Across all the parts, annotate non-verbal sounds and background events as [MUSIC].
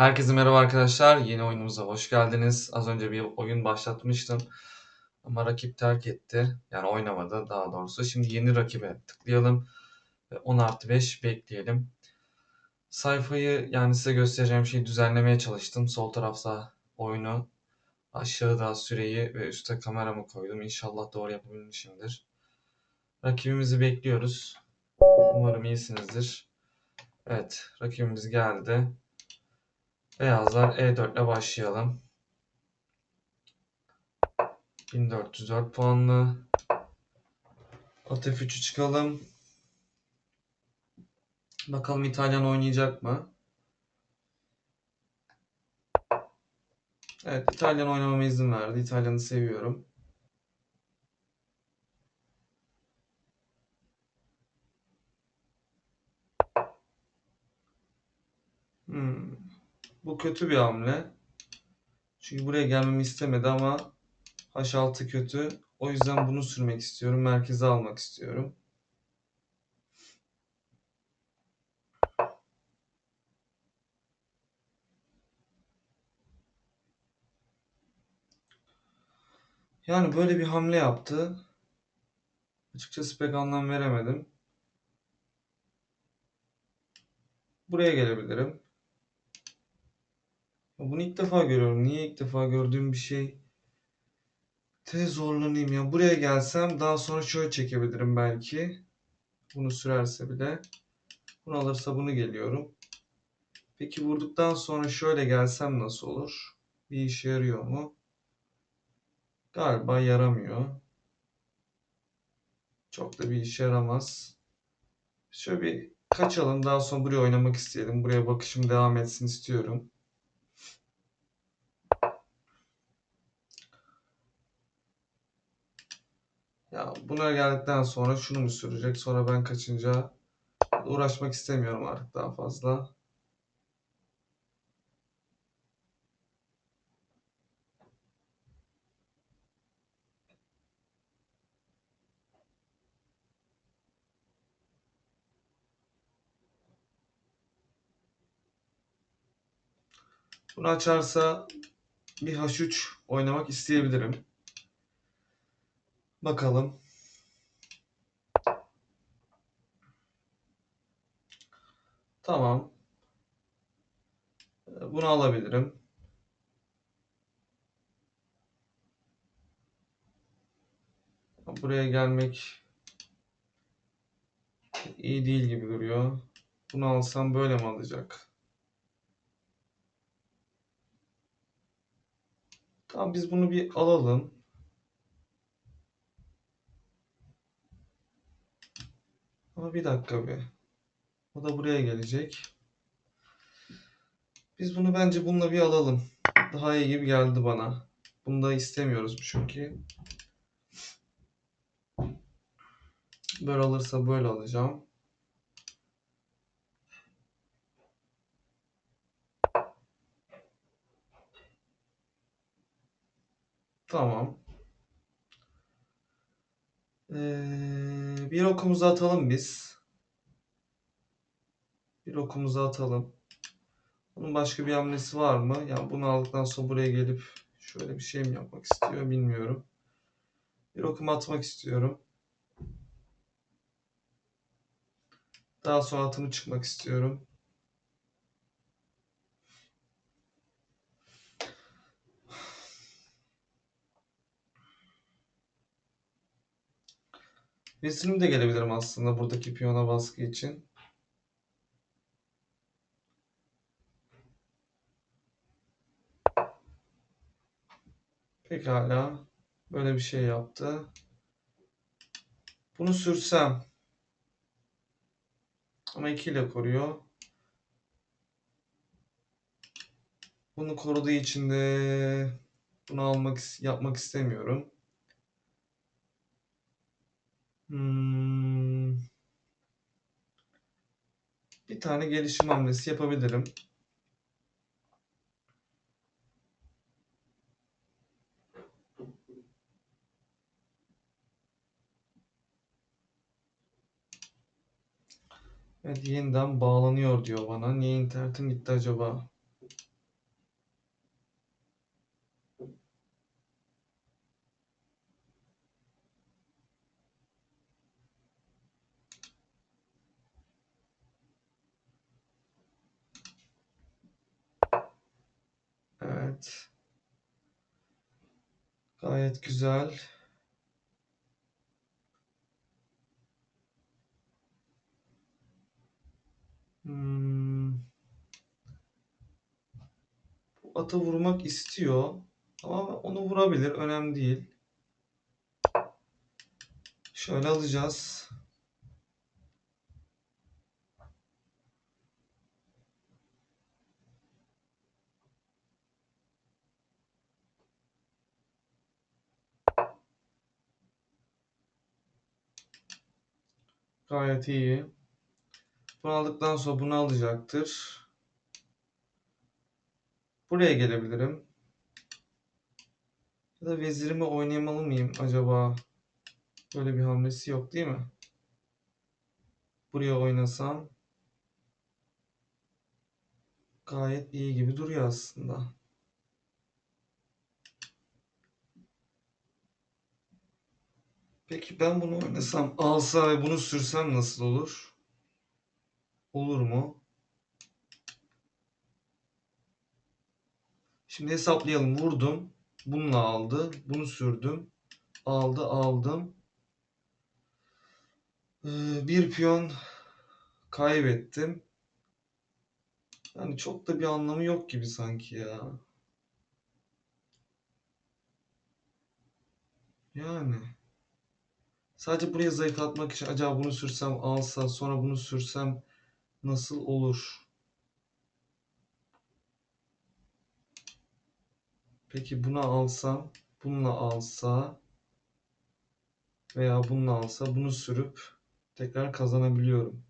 Herkese merhaba arkadaşlar. Yeni oyunumuza hoş geldiniz. Az önce bir oyun başlatmıştım. Ama rakip terk etti. Yani oynamadı daha doğrusu. Şimdi yeni rakibe tıklayalım. Ve 10 artı 5 bekleyelim. Sayfayı yani size göstereceğim şeyi düzenlemeye çalıştım. Sol tarafta oyunu, aşağıda süreyi ve üstte kameramı koydum. İnşallah doğru yapabilmişimdir. Rakibimizi bekliyoruz. Umarım iyisinizdir. Evet, rakibimiz geldi. Beyazlar E4 ile başlayalım. 1404 puanlı. At F3'ü çıkalım. Bakalım İtalyan oynayacak mı? Evet İtalyan oynamama izin verdi. İtalyan'ı seviyorum. Hmm. Bu kötü bir hamle. Çünkü buraya gelmemi istemedi ama H6 kötü. O yüzden bunu sürmek istiyorum. Merkeze almak istiyorum. Yani böyle bir hamle yaptı. Açıkçası pek anlam veremedim. Buraya gelebilirim. Bunu ilk defa görüyorum. Niye ilk defa gördüğüm bir şey? Te zorlanayım ya. Buraya gelsem daha sonra şöyle çekebilirim belki. Bunu sürerse bile. Bunu alırsa bunu geliyorum. Peki vurduktan sonra şöyle gelsem nasıl olur? Bir işe yarıyor mu? Galiba yaramıyor. Çok da bir işe yaramaz. Şöyle bir kaçalım. Daha sonra buraya oynamak isteyelim. Buraya bakışım devam etsin istiyorum. Ya buna geldikten sonra şunu mu sürecek? Sonra ben kaçınca uğraşmak istemiyorum artık daha fazla. Bunu açarsa bir H3 oynamak isteyebilirim. Bakalım. Tamam. Bunu alabilirim. Buraya gelmek iyi değil gibi duruyor. Bunu alsam böyle mi alacak? Tamam biz bunu bir alalım. Ama bir dakika bir. O da buraya gelecek. Biz bunu bence bununla bir alalım. Daha iyi gibi geldi bana. Bunu da istemiyoruz çünkü. Böyle alırsa böyle alacağım. Tamam. Ee, bir okumuzu atalım biz. Bir okumuzu atalım. Bunun başka bir hamlesi var mı? Yani bunu aldıktan sonra buraya gelip şöyle bir şey mi yapmak istiyor bilmiyorum. Bir okum atmak istiyorum. Daha sonra atımı çıkmak istiyorum. Vezirimi de gelebilirim aslında buradaki piyona baskı için. Pekala. Böyle bir şey yaptı. Bunu sürsem. Ama 2 ile koruyor. Bunu koruduğu için de bunu almak yapmak istemiyorum. Hmm. Bir tane gelişim hamlesi yapabilirim. Evet yeniden bağlanıyor diyor bana. Niye internetim gitti acaba? Evet. Gayet güzel. Hmm. Bu ata vurmak istiyor. Ama onu vurabilir. Önemli değil. Şöyle alacağız. Gayet iyi. Bunu aldıktan sonra bunu alacaktır. Buraya gelebilirim. Ya da vezirimi oynayamalı mıyım acaba? Böyle bir hamlesi yok değil mi? Buraya oynasam gayet iyi gibi duruyor aslında. Peki ben bunu oynasam, alsa ve bunu sürsem nasıl olur? Olur mu? Şimdi hesaplayalım. Vurdum. Bununla aldı. Bunu sürdüm. Aldı, aldım. Ee, bir piyon kaybettim. Yani çok da bir anlamı yok gibi sanki ya. Yani. Sadece buraya zayıflatmak için acaba bunu sürsem alsa sonra bunu sürsem nasıl olur? Peki bunu alsam, bununla alsa veya bununla alsa bunu sürüp tekrar kazanabiliyorum.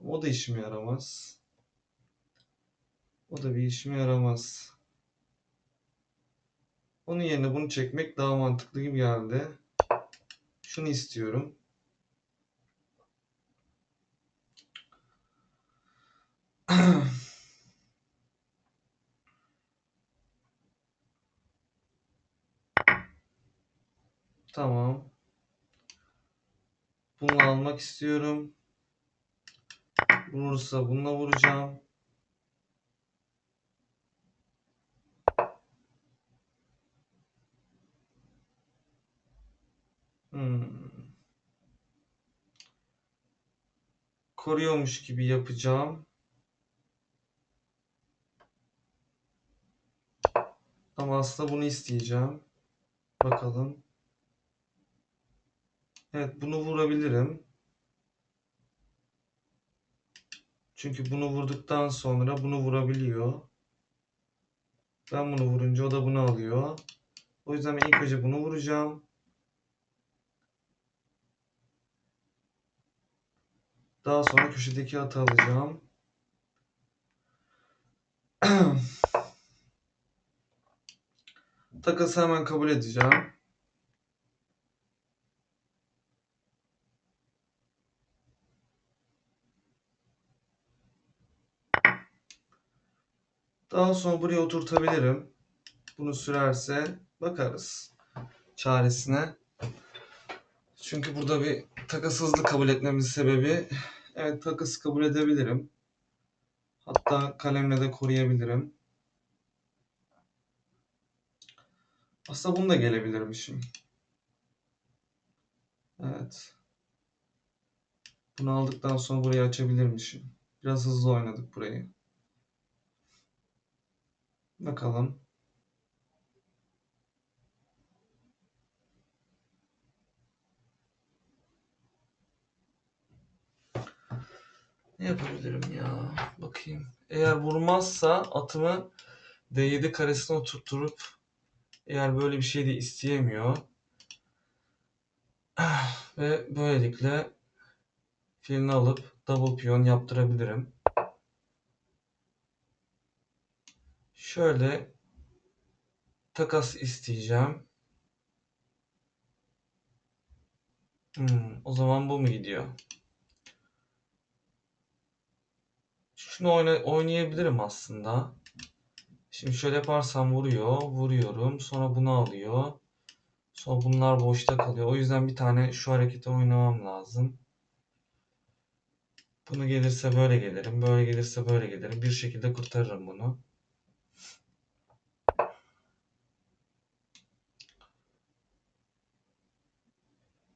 O da işime yaramaz. O da bir işime yaramaz. Onun yerine bunu çekmek daha mantıklı gibi geldi. Şunu istiyorum. [CLEARS THROAT] Tamam. Bunu almak istiyorum. Vurursa bununla vuracağım. Hmm. Koruyormuş gibi yapacağım. Ama aslında bunu isteyeceğim. Bakalım. Evet bunu vurabilirim. Çünkü bunu vurduktan sonra bunu vurabiliyor. Ben bunu vurunca o da bunu alıyor. O yüzden ilk önce bunu vuracağım. Daha sonra köşedeki atı alacağım. [CLEARS THROAT] Takası hemen kabul edeceğim. Daha sonra buraya oturtabilirim. Bunu sürerse bakarız çaresine. Çünkü burada bir takasızlık kabul etmemiz sebebi evet takası kabul edebilirim. Hatta kalemle de koruyabilirim. Aslında bunu da gelebilirmişim. Evet. Bunu aldıktan sonra burayı açabilirmişim. Biraz hızlı oynadık burayı. Bakalım. Ne yapabilirim ya? Bakayım. Eğer vurmazsa atımı D7 karesine oturtturup eğer böyle bir şey de isteyemiyor [SIGHS] ve böylelikle filini alıp double piyon yaptırabilirim. Şöyle takas isteyeceğim. Hmm, o zaman bu mu gidiyor? şunu oyna, oynayabilirim aslında. Şimdi şöyle yaparsam vuruyor. Vuruyorum. Sonra bunu alıyor. Sonra bunlar boşta kalıyor. O yüzden bir tane şu hareketi oynamam lazım. Bunu gelirse böyle gelirim. Böyle gelirse böyle gelirim. Bir şekilde kurtarırım bunu.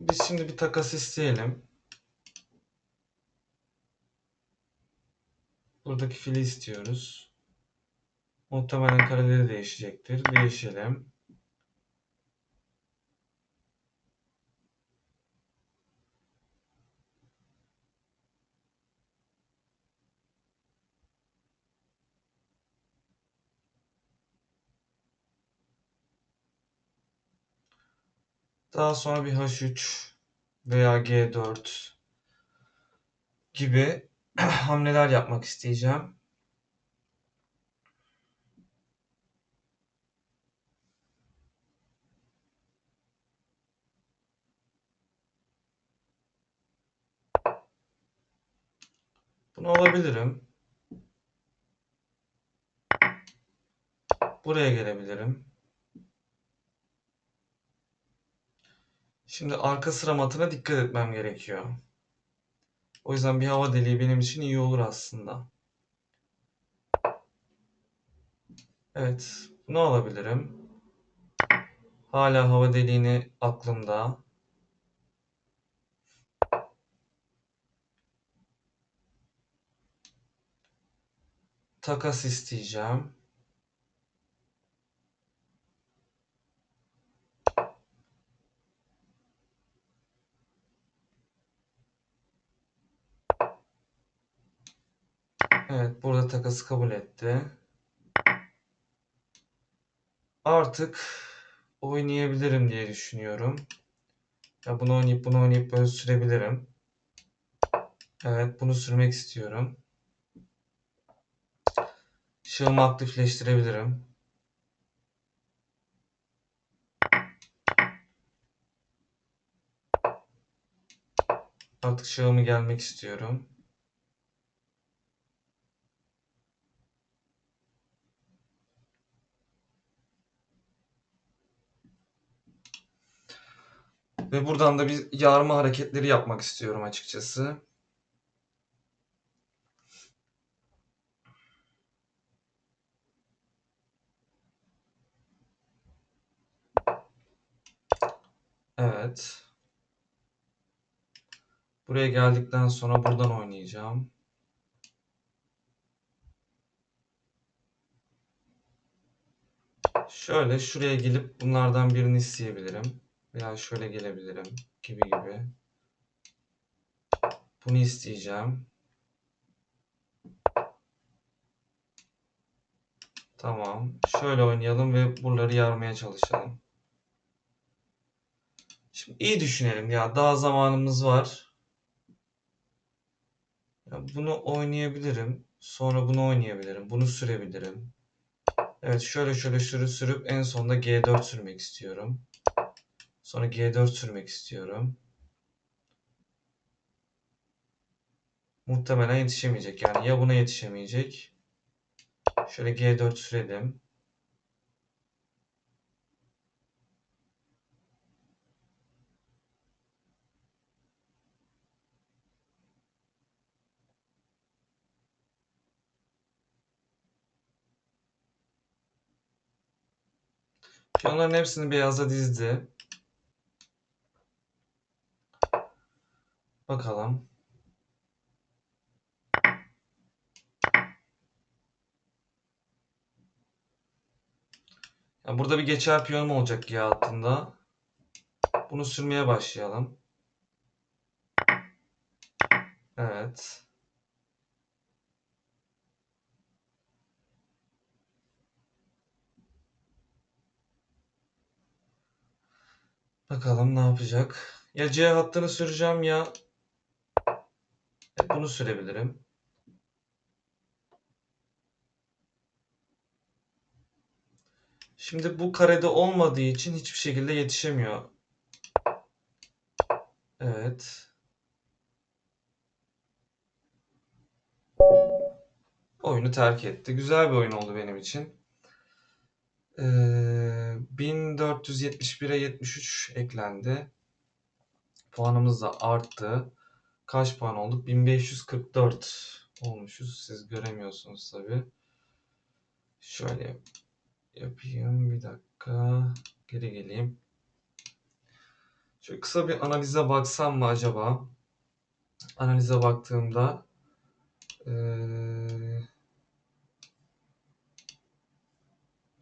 Biz şimdi bir takas isteyelim. Buradaki fili istiyoruz. Muhtemelen kareleri değişecektir. Değişelim. Daha sonra bir H3 veya G4 gibi [CLEARS THROAT] hamleler yapmak isteyeceğim. Bunu alabilirim. Buraya gelebilirim. Şimdi arka sıra matına dikkat etmem gerekiyor. O yüzden bir hava deliği benim için iyi olur aslında. Evet, bunu alabilirim. Hala hava deliğini aklımda. Takas isteyeceğim. Evet, burada takası kabul etti. Artık oynayabilirim diye düşünüyorum. Ya bunu oynayıp bunu oynayıp böyle sürebilirim. Evet, bunu sürmek istiyorum. Şığımı aktifleştirebilirim. Artık şığımı gelmek istiyorum. Ve buradan da bir yarma hareketleri yapmak istiyorum açıkçası. Evet. Buraya geldikten sonra buradan oynayacağım. Şöyle şuraya gelip bunlardan birini isteyebilirim. Veya şöyle gelebilirim gibi gibi. Bunu isteyeceğim. Tamam. Şöyle oynayalım ve buraları yarmaya çalışalım. Şimdi iyi düşünelim ya. Daha zamanımız var. Ya bunu oynayabilirim. Sonra bunu oynayabilirim. Bunu sürebilirim. Evet şöyle şöyle sürü sürüp en sonunda G4 sürmek istiyorum. Sonra G4 sürmek istiyorum. Muhtemelen yetişemeyecek. Yani ya buna yetişemeyecek. Şöyle G4 sürelim. Piyonların hepsini beyaza dizdi. Bakalım. Yani burada bir geçer piyonum olacak ya altında. Bunu sürmeye başlayalım. Evet. Bakalım ne yapacak. Ya C hattını süreceğim ya bunu sürebilirim. Şimdi bu karede olmadığı için hiçbir şekilde yetişemiyor. Evet. Oyunu terk etti. Güzel bir oyun oldu benim için. Ee, 1471'e 73 eklendi. Puanımız da arttı. Kaç puan olduk? 1544 olmuşuz. Siz göremiyorsunuz tabi. Şöyle yapayım. Bir dakika. Geri geleyim. Şöyle kısa bir analize baksam mı acaba? Analize baktığımda eee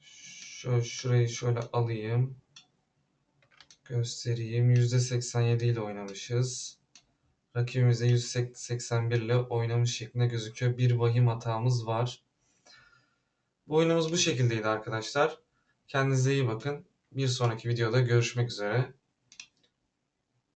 şöyle şurayı şöyle alayım. Göstereyim. %87 ile oynamışız. Rakibimiz de %81 ile oynamış şeklinde gözüküyor. Bir vahim hatamız var. Bu oyunumuz bu şekildeydi arkadaşlar. Kendinize iyi bakın. Bir sonraki videoda görüşmek üzere.